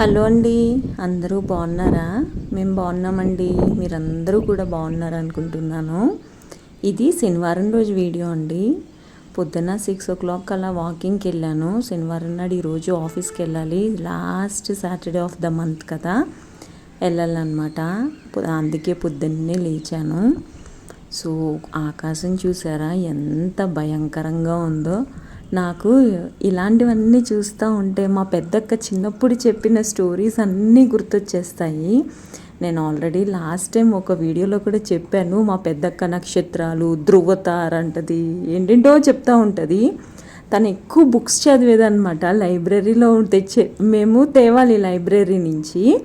Hello అండి. అందరూ బాగున్నారా? మేము బాగున్నామండి. మీరందరూ కూడా బాగున్నారు అనుకుంటున్నాను. ఇది శనివారం రోజు వీడియో అండి. పొద్దున్న సిక్స్ ఓ క్లాక్ అలా వాకింగ్కి వెళ్ళాను. శనివారం నాడు ఈరోజు ఆఫీస్కి వెళ్ళాలి. Last Saturday of the month కదా. వెళ్ళాలన్నమాట. అందుకే పొద్దున్నే లేచాను. సో ఆకాశం చూసారా? ఎంత భయంకరంగా ఉందో. నాకు ఇలాంటివన్నీ చూస్తూ ఉంటే మా పెద్దక్క చిన్నప్పుడు చెప్పిన స్టోరీస్ అన్నీ గుర్తొచ్చేస్తాయి. నేను ఆల్రెడీ లాస్ట్ టైం ఒక వీడియోలో కూడా చెప్పాను మా పెద్దక్క నక్షత్రాలు ధృవతార్ అంటది ఏంటంటో చెప్తూ ఉంటుంది. తను ఎక్కువ బుక్స్ చదివేదనమాట లైబ్రరీలో తెచ్చే మేము తేవాలి లైబ్రరీ నుంచి.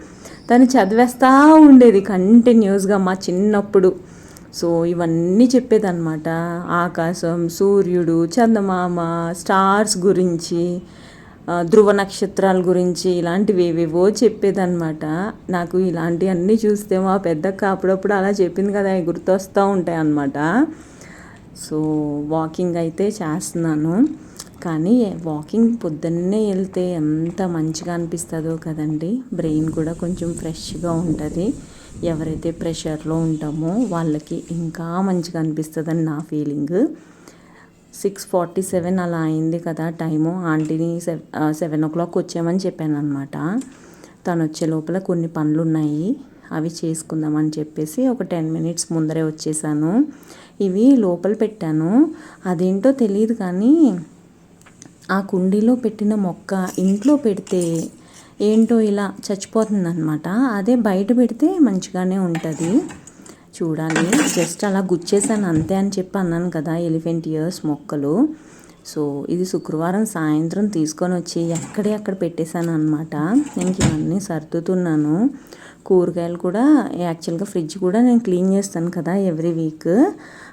తను చదివేస్తూ ఉండేది కంటిన్యూస్గా మా చిన్నప్పుడు. సో ఇవన్నీ చెప్పేదన్నమాట. ఆకాశం సూర్యుడు చందమామ స్టార్స్ గురించి ధ్రువ నక్షత్రాల గురించి ఇలాంటివి ఏవేవో చెప్పేదన్నమాట. నాకు ఇలాంటివన్నీ చూస్తే మా పెద్దక్క అప్పుడప్పుడు అలా చెప్పింది కదా అవి గుర్తొస్తూ ఉంటాయి అన్నమాట. సో వాకింగ్ అయితే చేస్తున్నాను. కానీ వాకింగ్ పొద్దున్నే వెళ్తే ఎంత మంచిగా అనిపిస్తుందో కదండి. బ్రెయిన్ కూడా కొంచెం ఫ్రెష్గా ఉంటుంది. ఎవరైతే ప్రెషర్లో ఉంటామో వాళ్ళకి ఇంకా మంచిగా అనిపిస్తుందని నా ఫీలింగ్. సిక్స్ ఫార్టీ సెవెన్ అలా అయింది కదా టైము. ఆంటీని సెవెన్ ఓ క్లాక్ వచ్చామని చెప్పాను అనమాట తను వచ్చే లోపల కొన్ని పనులు ఉన్నాయి అవి చేసుకుందామని చెప్పేసి ఒక టెన్ మినిట్స్ ముందరే వచ్చేసాను. ఇవి లోపల పెట్టాను. అదేంటో తెలియదు కానీ ఆ కుండీలో పెట్టిన మొక్క ఇంట్లో పెడితే ఏంటో ఇలా చచ్చిపోతుంది అనమాట అదే బయట పెడితే మంచిగానే ఉంటుంది. చూడాలి. జస్ట్ అలా గుచ్చేసాను అంతే అని చెప్పి అన్నాను కదా ఎలిఫెంట్ ఇయర్స్ మొక్కలు. సో ఇది శుక్రవారం సాయంత్రం తీసుకొని వచ్చి ఎక్కడే అక్కడ పెట్టేశాను అనమాట నేను ఇవన్నీ సర్దుతున్నాను. కూరగాయలు కూడా యాక్చువల్గా ఫ్రిడ్జ్ కూడా నేను క్లీన్ చేస్తాను కదా ఎవ్రీ వీక్.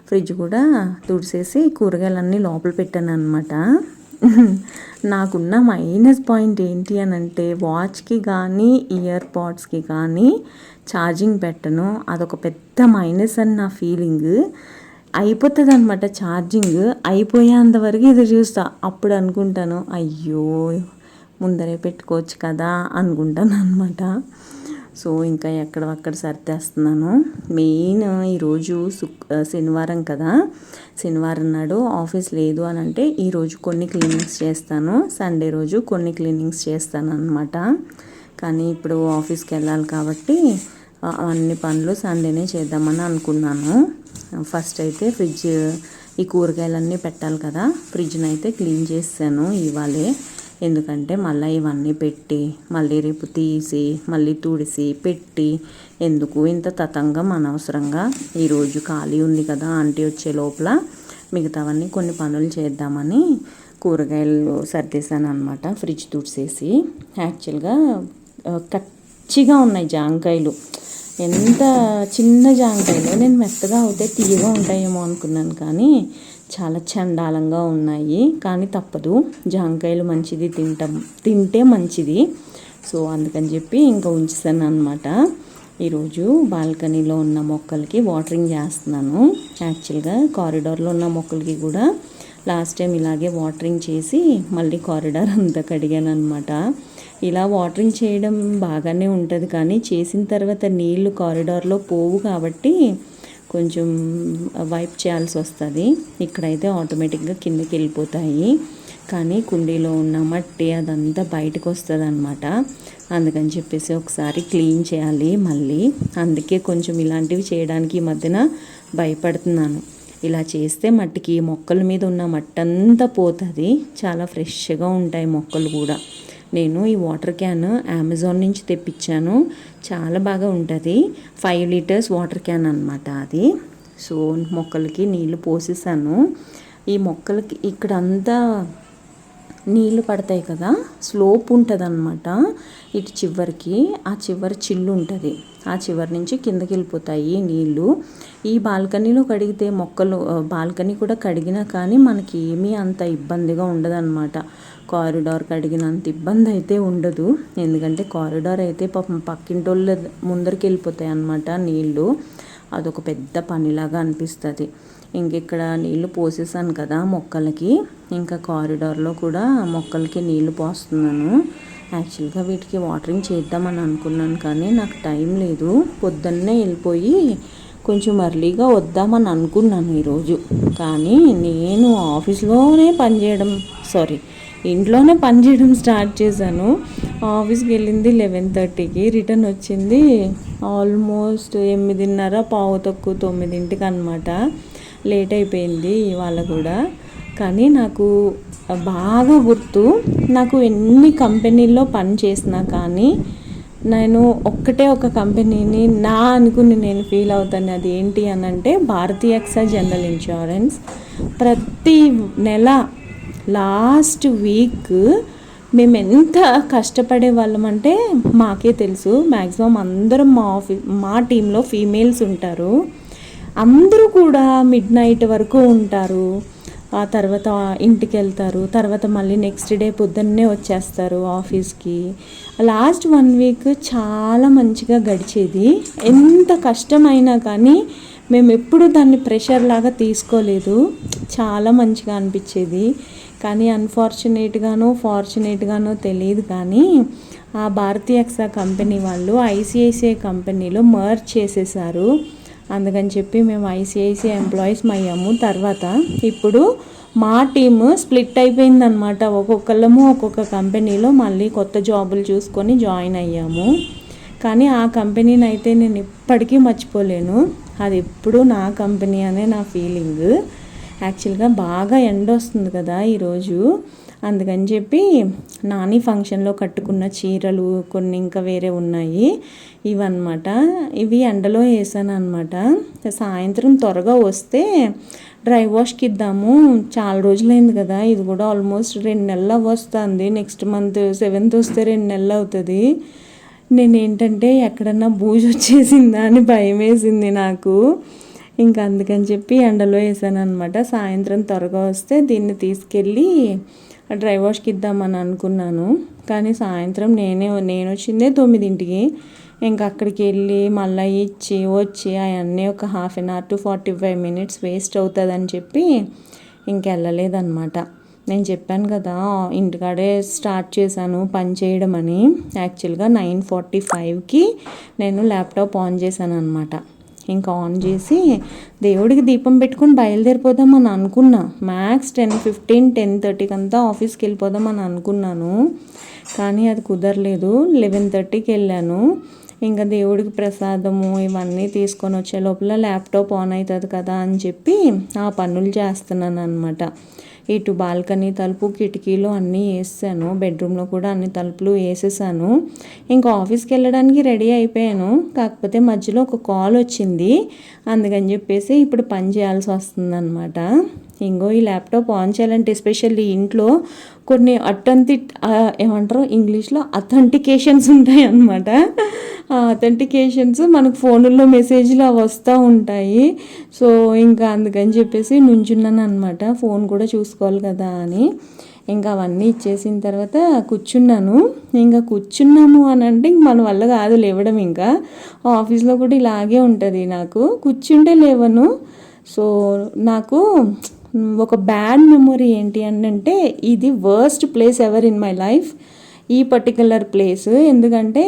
ఫ్రిడ్జ్ కూడా తుడిసేసి కూరగాయలన్నీ లోపల పెట్టాను అనమాట నాకున్న మైనస్ పాయింట్ ఏంటి అని అంటే వాచ్కి కానీ ఇయర్ పాడ్స్కి కానీ ఛార్జింగ్ పెట్టను. అదొక పెద్ద మైనస్ అని నా ఫీలింగ్ అయిపోతుంది అనమాట ఛార్జింగ్ అయిపోయేంత వరకు ఇది చూస్తా. అప్పుడు అనుకుంటాను అయ్యో ముందరే పెట్టుకోవచ్చు కదా అనుకుంటాను అనమాట సో ఇంకా ఎక్కడక్కడ సర్దేస్తున్నాను. మెయిన్ ఈరోజు శుక్ శనివారం కదా. శనివారం నాడు ఆఫీస్ లేదు అని అంటే ఈరోజు కొన్ని క్లీనింగ్స్ చేస్తాను. సండే రోజు కొన్ని క్లీనింగ్స్ చేస్తాను అనమాట కానీ ఇప్పుడు ఆఫీస్కి వెళ్ళాలి కాబట్టి అన్ని పనులు సండేనే చేద్దామని అనుకున్నాను. ఫస్ట్ అయితే ఫ్రిడ్జ్ ఈ కూరగాయలన్నీ పెట్టాలి కదా. ఫ్రిడ్జ్ని అయితే క్లీన్ చేశాను ఇవాళే ఎందుకంటే మళ్ళీ ఇవన్నీ పెట్టి మళ్ళీ రేపు తీసి మళ్ళీ తుడిసి పెట్టి ఎందుకు? ఇంత తతంగం అనవసరంగా ఈరోజు ఖాళీ ఉంది కదా ఆంటీ వచ్చే లోపల. మిగతావన్నీ కొన్ని పనులు చేద్దామని కూరగాయలు సర్దేశాను అనమాట ఫ్రిడ్జ్ తుడిసేసి. యాక్చువల్గా కచ్చిగా ఉన్నాయి జాంకాయలు. ఎంత చిన్న జాంకాయలు? నేను మెత్తగా అవుతే తీయగా ఉంటాయేమో అనుకున్నాను కానీ చాలా చండాలంగా ఉన్నాయి కానీ తప్పదు. జాంకాయలు మంచిది తింటాం తింటే మంచిది. సో అందుకని చెప్పి ఇంకా ఉంచుతాను అనమాట ఈరోజు బాల్కనీలో ఉన్న మొక్కలకి వాటరింగ్ చేస్తున్నాను. యాక్చువల్గా కారిడార్లో ఉన్న మొక్కలకి కూడా లాస్ట్ టైం ఇలాగే వాటరింగ్ చేసి మళ్ళీ కారిడార్ అంతా కడిగాను అనమాట ఇలా వాటరింగ్ చేయడం బాగానే ఉంటుంది కానీ చేసిన తర్వాత నీళ్ళు కారిడార్లో పోవు కాబట్టి కొంచెం వైప్ చేయాల్సి వస్తుంది. ఇక్కడైతే ఆటోమేటిక్గా కిందకి వెళ్ళిపోతాయి. కానీ కుండీలో ఉన్న మట్టి అదంతా బయటకు వస్తుంది అనమాట అందుకని చెప్పేసి ఒకసారి క్లీన్ చేయాలి మళ్ళీ. అందుకే కొంచెం ఇలాంటివి చేయడానికి ఈ మధ్యన భయపడుతున్నాను. ఇలా చేస్తే మట్టికి మొక్కల మీద ఉన్న మట్టంతా పోతుంది. చాలా ఫ్రెష్గా ఉంటాయి మొక్కలు కూడా. నేను ఈ వాటర్ క్యాన్ అమెజాన్ నుంచి తెప్పించాను. చాలా బాగా ఉంటుంది. ఫైవ్ లీటర్స్ వాటర్ క్యాన్ అనమాట అది. సో మొక్కలకి నీళ్ళు పోసేసాను. ఈ మొక్కలకి ఇక్కడ అంతా నీళ్ళు పడతాయి కదా స్లోప్ ఉంటుంది అనమాట ఇటు చివరికి. ఆ చివరి చిల్లు ఉంటుంది. ఆ చివరి నుంచి కిందకి వెళ్ళిపోతాయి నీళ్ళు ఈ బాల్కనీలో కడిగితే మొక్కలు బాల్కనీ కూడా కడిగినా కానీ మనకి ఏమీ అంత ఇబ్బందిగా ఉండదన్నమాట. కారిడార్ కడిగినంత ఇబ్బంది అయితే ఉండదు. ఎందుకంటే కారిడార్ అయితే పాపం పక్కింటోళ్ళ ముందరికి వెళ్ళిపోతాయి అన్నమాట నీళ్ళు. అదొక పెద్ద పనిలాగా అనిపిస్తుంది. ఇంక ఇక్కడ నీళ్ళు పోసేసాను కదా మొక్కలకి. ఇంకా కారిడార్లో కూడా మొక్కలకి నీళ్ళు పోస్తున్నాను. యాక్చువల్గా వీటికి వాటరింగ్ చేద్దామని అనుకున్నాను కానీ నాకు టైం లేదు. పొద్దున్నే వెళ్ళిపోయి కొంచెం అర్లీగా వద్దామని అనుకున్నాను ఈరోజు. కానీ నేను ఆఫీస్లోనే పనిచేయడం సారీ ఇంట్లోనే పని చేయడం స్టార్ట్ చేశాను. ఆఫీస్కి వెళ్ళింది లెవెన్ థర్టీకి. రిటర్న్ వచ్చింది ఆల్మోస్ట్ ఎనిమిదిన్నర పావు తక్కువ తొమ్మిదింటికి అనమాట లేట్ అయిపోయింది ఇవాళ కూడా. కానీ నాకు బాగా గుర్తు నాకు ఎన్ని కంపెనీల్లో పని చేసినా కానీ నేను ఒక్కటే ఒక కంపెనీని నా అనుకుని నేను ఫీల్ అవుతాను. అది ఏంటి అని అంటే భారతీయ ఎక్సా జనరల్ ఇన్సూరెన్స్ ప్రతి నెల లాస్ట్ వీక్ మేము ఎంత కష్టపడే వాళ్ళం అంటే మాకే తెలుసు. మ్యాక్సిమం అందరం మా ఆఫీ మా టీంలో ఫీమేల్స్ ఉంటారు. అందరూ కూడా మిడ్ నైట్ వరకు ఉంటారు. ఆ తర్వాత ఇంటికి వెళ్తారు. తర్వాత మళ్ళీ నెక్స్ట్ డే పొద్దున్నే వచ్చేస్తారు ఆఫీస్కి. లాస్ట్ వన్ వీక్ చాలా మంచిగా గడిచేది. ఎంత కష్టమైనా కానీ మేము ఎప్పుడు దాన్ని ప్రెషర్ లాగా తీసుకోలేదు. చాలా మంచిగా అనిపించేది. కానీ అన్ఫార్చునేట్గానో ఫార్చునేట్గానో తెలియదు కానీ ఆ భారతీయ ఎక్సా కంపెనీ వాళ్ళు ఐసిఐసిఐ కంపెనీలో మర్జ్ చేసేసారు అందుకని చెప్పి మేము ఐసిఐసిఐ ఎంప్లాయీస్ అయ్యాము. తర్వాత ఇప్పుడు మా టీమ్ స్ప్లిట్ అయిపోయిందనమాట ఒక్కొక్కళ్ళము ఒక్కొక్క కంపెనీలో మళ్ళీ కొత్త జాబులు చూసుకొని జాయిన్ అయ్యాము. కానీ ఆ కంపెనీని అయితే నేను ఇప్పటికీ మర్చిపోలేను. అది ఎప్పుడు నా కంపెనీ అనే నా ఫీలింగ్ యాక్చువల్గా బాగా ఎండ వస్తుంది కదా ఈరోజు అందుకని చెప్పి నాని ఫంక్షన్లో కట్టుకున్న చీరలు కొన్ని ఇంకా వేరే ఉన్నాయి. ఇవన్నమాట. ఇవి ఎండలో వేసాను అనమాట సాయంత్రం త్వరగా వస్తే డ్రై వాష్కి ఇద్దాము. చాలా రోజులైంది కదా. ఇది కూడా ఆల్మోస్ట్ రెండు నెలలు వస్తుంది నెక్స్ట్ మంత్ సెవెంత్ వస్తే రెండు నెలలు అవుతుంది. నేను ఏంటంటే ఎక్కడన్నా బూజు వచ్చేసిందా అని భయం వేసింది నాకు. ఇంకా అందుకని చెప్పి ఎండలో వేసాను అనమాట సాయంత్రం త్వరగా వస్తే దీన్ని తీసుకెళ్ళి డ్రై వాష్కి ఇద్దామని అనుకున్నాను. కానీ సాయంత్రం నేనే నేను వచ్చిందే తొమ్మిదింటికి. ఇంకా అక్కడికి వెళ్ళి మళ్ళీ ఇచ్చి వచ్చి అవన్నీ ఒక half an hour to forty five minutes waste అవుతుందని చెప్పి ఇంకెళ్ళలేదన్నమాట నేను చెప్పాను కదా ఇంటికాడే స్టార్ట్ చేశాను పని చేయడం అని. యాక్చువల్గా నైన్ ఫార్టీ ఫైవ్కి నేను ల్యాప్టాప్ ఆన్ చేశాను అనమాట ఇంకా ఆన్ చేసి దేవుడికి దీపం పెట్టుకొని బయలుదేరిపోదామని అనుకున్నా. మ్యాక్స్ టెన్ ఫిఫ్టీన్ టెన్ థర్టీకి అంతా ఆఫీస్కి వెళ్ళిపోదాం అని అనుకున్నాను. కానీ అది కుదరలేదు. లెవెన్ థర్టీకి వెళ్ళాను. ఇంకా దేవుడికి ప్రసాదము ఇవన్నీ తీసుకొని వచ్చే లోపల ల్యాప్టాప్ ఆన్ అవుతుంది కదా అని చెప్పి ఆ పనులు చేస్తున్నాను అనమాట ఇటు బాల్కనీ తలుపు కిటికీలు అన్నీ వేసాను. బెడ్రూమ్లో కూడా అన్ని తలుపులు వేసేసాను. ఇంకా ఆఫీస్కి వెళ్ళడానికి రెడీ అయిపోయాను. కాకపోతే మధ్యలో ఒక కాల్ వచ్చింది. అందుకని చెప్పేసి ఇప్పుడు పని చేయాల్సి వస్తుంది అనమాట ఇంకో ఈ ల్యాప్టాప్ ఆన్ చేయాలంటే ఎస్పెషల్లీ ఇంట్లో కొన్ని అట్టంతి ఏమంటారు ఇంగ్లీష్లో అథెంటికేషన్స్ ఉంటాయి అన్నమాట. ఆ అథెంటికేషన్స్ మనకు ఫోన్లో మెసేజ్లు వస్తూ ఉంటాయి. సో ఇంకా అందుకని చెప్పేసి నుంచున్నాను అనమాట ఫోన్ కూడా చూసుకోవాలి కదా అని. ఇంకా అవన్నీ ఇచ్చేసిన తర్వాత కూర్చున్నాను. ఇంకా కూర్చున్నాము అని అంటే ఇంక మన వల్ల కాదు లేవడం ఇంకా. ఆఫీస్లో కూడా ఇలాగే ఉంటుంది నాకు. కూర్చుంటే లేవను. సో నాకు ఒక బ్యాడ్ మెమొరీ ఏంటి అంటే ఇది worst place ever in my life ఈ పర్టికులర్ ప్లేస్ ఎందుకంటే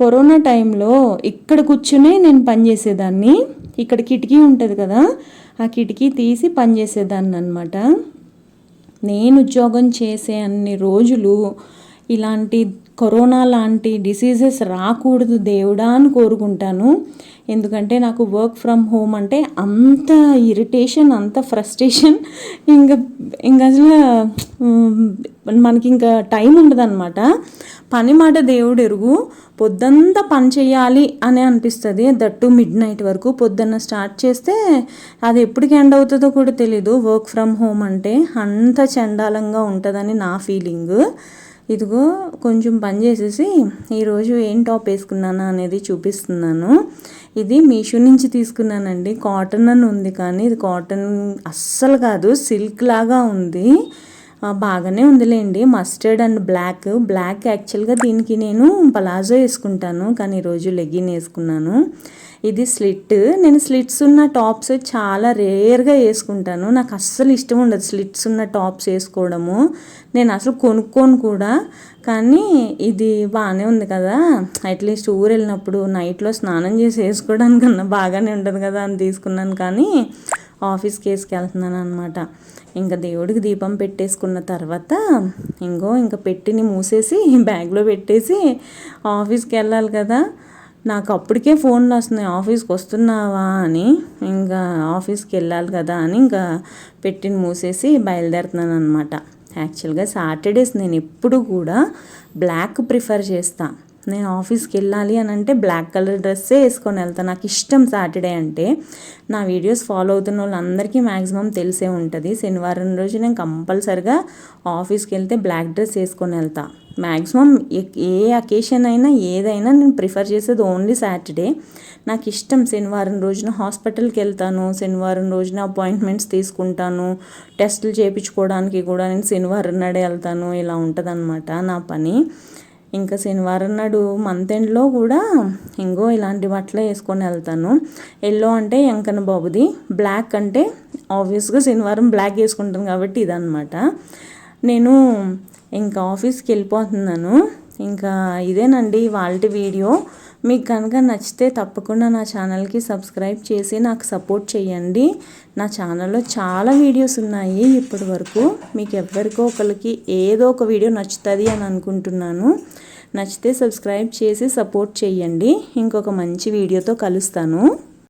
కరోనా టైంలో ఇక్కడ కూర్చునే నేను పనిచేసేదాన్ని ఇక్కడ కిటికీ ఉంటుంది కదా ఆ కిటికీ తీసి పనిచేసేదాన్ని అనమాట నేను ఉద్యోగం చేసే అన్ని రోజులు ఇలాంటి కరోనా లాంటి డిసీజెస్ రాకూడదు దేవుడా అని కోరుకుంటాను. ఎందుకంటే నాకు వర్క్ ఫ్రమ్ హోమ్ అంటే అంత ఇరిటేషన్ అంత ఫ్రస్ట్రేషన్ ఇంకా ఇంకా అసలు మనకి ఇంకా టైం ఉండదన్నమాట. పని మాట దేవుడు ఎరుగు పొద్దంతా పని చేయాలి అని అనిపిస్తుంది. దట్టు మిడ్ నైట్ వరకు పొద్దున్న స్టార్ట్ చేస్తే అది ఎప్పటికి ఎండ్ అవుతుందో కూడా తెలీదు. వర్క్ ఫ్రమ్ హోమ్ అంటే అంత చండాలంగా ఉంటుందని నా ఫీలింగ్. ఇదిగో కొంచెం పని చేసేసి ఈరోజు ఏం టాప్ వేసుకున్నాను అనేది చూపిస్తున్నాను. ఇది మీషో నుంచి తీసుకున్నానండి. కాటన్ అని ఉంది కానీ ఇది కాటన్ అస్సలు కాదు సిల్క్ లాగా ఉంది. బాగానే ఉందిలేండి. మస్టర్డ్ అండ్ బ్లాక్ బ్లాక్ యాక్చువల్గా దీనికి నేను పలాజో వేసుకుంటాను. కానీ ఈరోజు లెగ్గిన్ వేసుకున్నాను. ఇది స్లిట్ నేను స్లిట్స్ ఉన్న టాప్స్ చాలా రేర్గా వేసుకుంటాను. నాకు అస్సలు ఇష్టం ఉండదు స్లిట్స్ ఉన్న టాప్స్ వేసుకోవడము. నేను అసలు కొనుక్కోను కూడా. కానీ ఇది బాగానే ఉంది కదా. అట్లీస్ట్ ఊరు వెళ్ళినప్పుడు నైట్లో స్నానం చేసి వేసుకోవడానికన్నా బాగానే ఉంటుంది కదా అని తీసుకున్నాను. కానీ ఆఫీస్కి వేసుకెళ్తున్నాను అనమాట ఇంకా దేవుడికి దీపం పెట్టేసుకున్న తర్వాత ఇంకో ఇంకా పెట్టిని మూసేసి బ్యాగ్లో పెట్టేసి ఆఫీస్కి వెళ్ళాలి కదా. నాకు అప్పటికే ఫోన్లు వస్తున్నాయి. ఆఫీస్కి వస్తున్నావా? అని. ఇంకా ఆఫీస్కి వెళ్ళాలి కదా అని ఇంకా పెట్టిన మూసేసి బయలుదేరుతున్నాను అనమాట యాక్చువల్గా సాటర్డేస్ నేను ఎప్పుడు కూడా బ్లాక్ ప్రిఫర్ చేస్తాను నేను ఆఫీస్కి వెళ్ళాలి అని అంటే బ్లాక్ కలర్ డ్రెస్సే వేసుకొని వెళ్తాను నాకు ఇష్టం సాటర్డే అంటే నా వీడియోస్ ఫాలో అవుతున్న వాళ్ళందరికీ మ్యాక్సిమం తెలిసే ఉంటుంది. శనివారం రోజు నేను కంపల్సరిగా ఆఫీస్కి వెళ్తే బ్లాక్ డ్రెస్ వేసుకొని వెళ్తా. మ్యాక్సిమం ఏ అకేషన్ అయినా ఏదైనా నేను ప్రిఫర్ చేసేది ఓన్లీ సాటర్డే. నాకు ఇష్టం శనివారం రోజున హాస్పిటల్కి వెళ్తాను. శనివారం రోజున అపాయింట్మెంట్స్ తీసుకుంటాను. టెస్టులు చేయించుకోవడానికి కూడా నేను శనివారం నాడే వెళ్తాను. ఇలా ఉంటుందన్నమాట నా పని. ఇంకా శనివారం నాడు మంత్ ఎండ్లో కూడా ఇంకో ఇలాంటి బట్టలు వేసుకొని వెళ్తాను. ఎల్లో అంటే ఎంకన బాబుది. బ్లాక్ అంటే ఆబ్వియస్గా శనివారం బ్లాక్ వేసుకుంటాను కాబట్టి ఇదనమాట నేను ఇంకా ఆఫీస్కి వెళ్ళిపోతున్నాను. ఇంకా ఇదేనండి వాళ్ళ వీడియో. మీకు కనుక నచ్చితే తప్పకుండా నా ఛానల్కి సబ్స్క్రైబ్ చేసి నాకు సపోర్ట్ చేయండి. నా ఛానల్లో చాలా వీడియోస్ ఉన్నాయి ఇప్పటి వరకు. మీకు ఎవరికో ఒకరికి ఏదో ఒక వీడియో నచ్చుతుంది అని అనుకుంటున్నాను. నచ్చితే సబ్స్క్రైబ్ చేసి సపోర్ట్ చేయండి. ఇంకొక మంచి వీడియోతో కలుస్తాను.